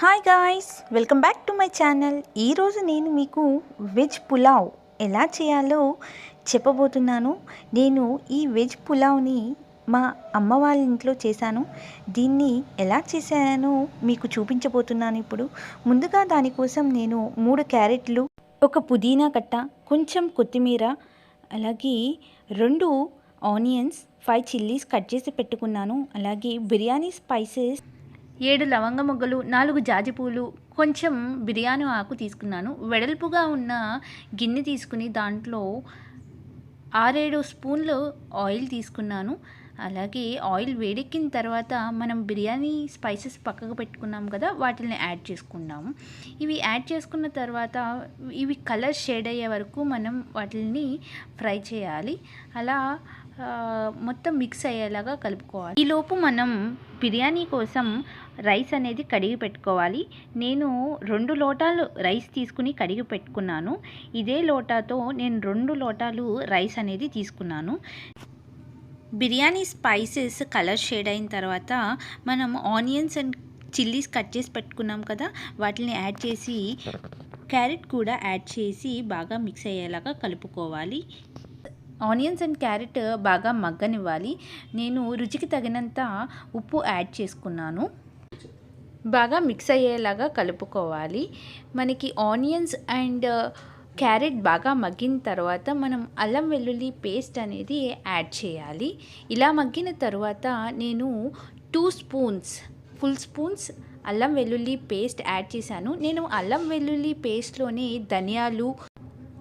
Hi guys welcome back to my channel ఈరోజు నేను మీకు వెజ్ పులావ్ ఎలా చేయాలో చెప్పబోతున్నాను. నేను ఈ వెజ్ పులావ్ని మా అమ్మ వాళ్ళ ఇంట్లో చేశాను. దీన్ని ఎలా చేశానో మీకు చూపించబోతున్నాను ఇప్పుడు. ముందుగా దానికోసం నేను మూడు క్యారెట్లు ఒక పుదీనా కట్ట కొంచెం కొత్తిమీర అలాగే రెండు ఆనియన్స్ ఫైవ్ చిల్లీస్ కట్ చేసి పెట్టుకున్నాను. అలాగే బిర్యానీ స్పైసెస్ ఏడు లవంగ మొగ్గలు నాలుగు జాజిపూలు కొంచెం బిర్యానీ ఆకు తీసుకున్నాను. వెడల్పుగా ఉన్న గిన్నె తీసుకుని దాంట్లో ఆరేడు స్పూన్లు ఆయిల్ తీసుకున్నాను. అలాగే ఆయిల్ వేడెక్కిన తర్వాత మనం బిర్యానీ స్పైసెస్ పక్కకు పెట్టుకున్నాం కదా వాటిని యాడ్ చేసుకున్నాము ఇవి యాడ్ చేసుకున్న తర్వాత ఇవి కలర్ షేడ్ అయ్యే వరకు మనం వాటిని ఫ్రై చేయాలి. అలా మొత్తం మిక్స్ అయ్యేలాగా కలుపుకోవాలి. ఈలోపు మనం బిర్యానీ కోసం రైస్ అనేది కడిగి పెట్టుకోవాలి. నేను రెండు లోటాలు రైస్ తీసుకుని కడిగి పెట్టుకున్నాను. ఇదే లోటాతో నేను రెండు లోటాలు రైస్ అనేది తీసుకున్నాను. బిర్యానీ స్పైసెస్ కలర్ షేడ్ అయిన తర్వాత మనం ఆనియన్స్ అండ్ చిల్లీస్ కట్ చేసి పెట్టుకున్నాం కదా వాటిని యాడ్ చేసి క్యారెట్ కూడా యాడ్ చేసి బాగా మిక్స్ అయ్యేలాగా కలుపుకోవాలి. ఆనియన్స్ అండ్ క్యారెట్ బాగా మగ్గనివ్వాలి. నేను రుచికి తగినంత ఉప్పు యాడ్ చేసుకున్నాను. బాగా మిక్స్ అయ్యేలాగా కలుపుకోవాలి. మనకి ఆనియన్స్ అండ్ క్యారెట్ బాగా మగ్గిన తర్వాత మనం అల్లం వెల్లుల్లి పేస్ట్ అనేది యాడ్ చేయాలి. ఇలా మగ్గిన తర్వాత నేను టూ స్పూన్స్ ఫుల్ స్పూన్స్ అల్లం వెల్లుల్లి పేస్ట్ యాడ్ చేశాను. నేను అల్లం వెల్లుల్లి పేస్ట్లోనే ధనియాలు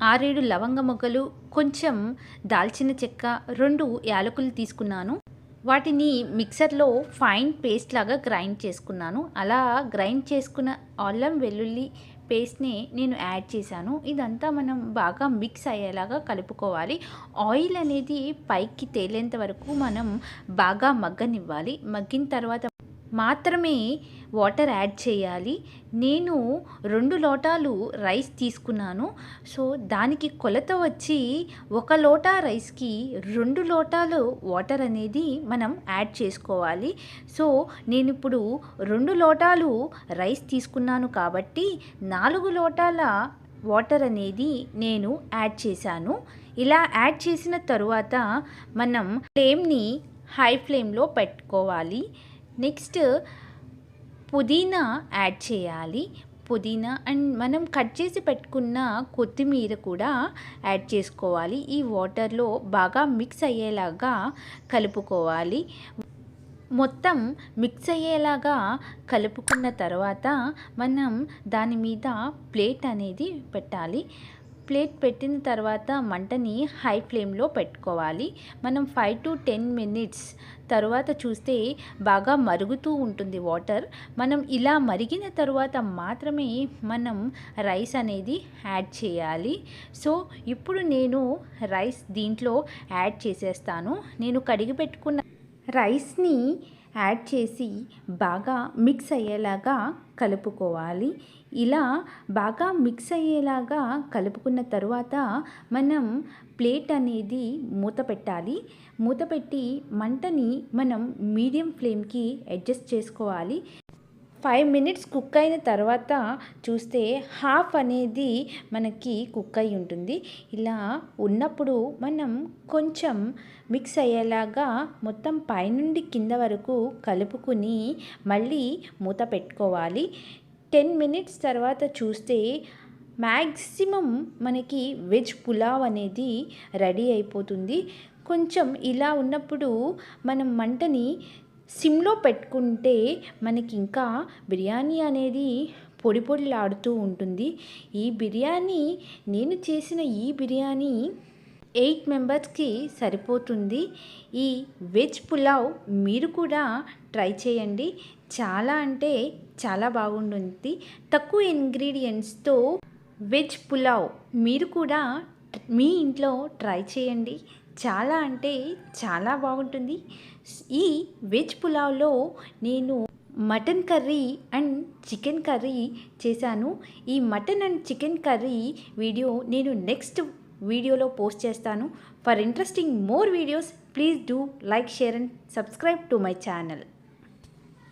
ఆరేడు లవంగ మొగ్గలు కొంచెం దాల్చిన చెక్క రెండు యాలకులు తీసుకున్నాను. వాటిని మిక్సర్లో ఫైన్ పేస్ట్ లాగా గ్రైండ్ చేసుకున్నాను. అలా గ్రైండ్ చేసుకున్న అల్లం వెల్లుల్లి పేస్ట్ని నేను యాడ్ చేశాను. ఇదంతా మనం బాగా మిక్స్ అయ్యేలాగా కలుపుకోవాలి. ఆయిల్ అనేది పైకి తేలేంత వరకు మనం బాగా మగ్గనివ్వాలి. మగ్గిన తర్వాత మాత్రమే వాటర్ యాడ్ చేయాలి. నేను రెండు లోటాలు రైస్ తీసుకున్నాను. సో దానికి కొలత వచ్చి ఒక లోటా రైస్కి రెండు లోటాలు వాటర్ అనేది మనం యాడ్ చేసుకోవాలి. సో నేను ఇప్పుడు రెండు లోటాలు రైస్ తీసుకున్నాను కాబట్టి నాలుగు లోటాల వాటర్ అనేది నేను యాడ్ చేశాను. ఇలా యాడ్ చేసిన తరువాత మనం ఫ్లేమ్ని హై ఫ్లేమ్లో పెట్టుకోవాలి. నెక్స్ట్ పుదీనా యాడ్ చేయాలి. పుదీనా అండ్ మనం కట్ చేసి పెట్టుకున్న కొత్తిమీర కూడా యాడ్ చేసుకోవాలి. ఈ వాటర్లో బాగా మిక్స్ అయ్యేలాగా కలుపుకోవాలి. మొత్తం మిక్స్ అయ్యేలాగా కలుపుకున్న తర్వాత మనం దాని మీద ప్లేట్ అనేది పెట్టాలి. ప్లేట్ పెట్టిన తర్వాత మంటని హై ఫ్లేమ్లో పెట్టుకోవాలి. మనం ఫైవ్ టు టెన్ మినిట్స్ తర్వాత చూస్తే బాగా మరుగుతూ ఉంటుంది వాటర్. మనం ఇలా మరిగిన తర్వాత మాత్రమే మనం రైస్ అనేది యాడ్ చేయాలి. సో ఇప్పుడు నేను రైస్ దీంట్లో యాడ్ చేసేస్తాను. నేను కడిగి పెట్టుకున్న రైస్ని యాడ్ చేసి బాగా మిక్స్ అయ్యేలాగా కలుపుకోవాలి. ఇలా బాగా మిక్స్ అయ్యేలాగా కలుపుకున్న తరువాత మనం ప్లేట్ అనేది మూత పెట్టాలి. మూత పెట్టి మంటని మనం మీడియం ఫ్లేమ్కి అడ్జస్ట్ చేసుకోవాలి. ఫైవ్ మినిట్స్ కుక్ అయిన తర్వాత చూస్తే హాఫ్ అనేది మనకి కుక్ అయి ఉంటుంది. ఇలా ఉన్నప్పుడు మనం కొంచెం మిక్స్ అయ్యేలాగా మొత్తం పైనుండి కింద వరకు కలుపుకుని మళ్ళీ మూత పెట్టుకోవాలి. టెన్ మినిట్స్ తర్వాత చూస్తే మ్యాక్సిమం మనకి వెజ్ పులావ్ అనేది రెడీ అయిపోతుంది. కొంచెం ఇలా ఉన్నప్పుడు మనం మంటని సిమ్లో పెట్టుకుంటే మనకి ఇంకా బిర్యానీ అనేది పొడి పొడిలాడుతూ ఉంటుంది. ఈ బిర్యానీ నేను చేసిన ఈ బిర్యానీ ఎయిట్ మెంబర్స్కి సరిపోతుంది. ఈ వెజ్ పులావ్ మీరు కూడా ట్రై చేయండి. చాలా అంటే చాలా బాగుంటుంది. తక్కువ ఇంగ్రీడియంట్స్తో వెజ్ పులావ్ మీరు కూడా మీ ఇంట్లో ట్రై చేయండి. చాలా అంటే చాలా బాగుంటుంది. ఈ వెజ్ పులావ్లో నేను mutton curry and chicken curry చేశాను. ఈ mutton and chicken curry video నేను నెక్స్ట్ వీడియోలో పోస్ట్ చేస్తాను. For interesting more videos please do like share and subscribe to my channel.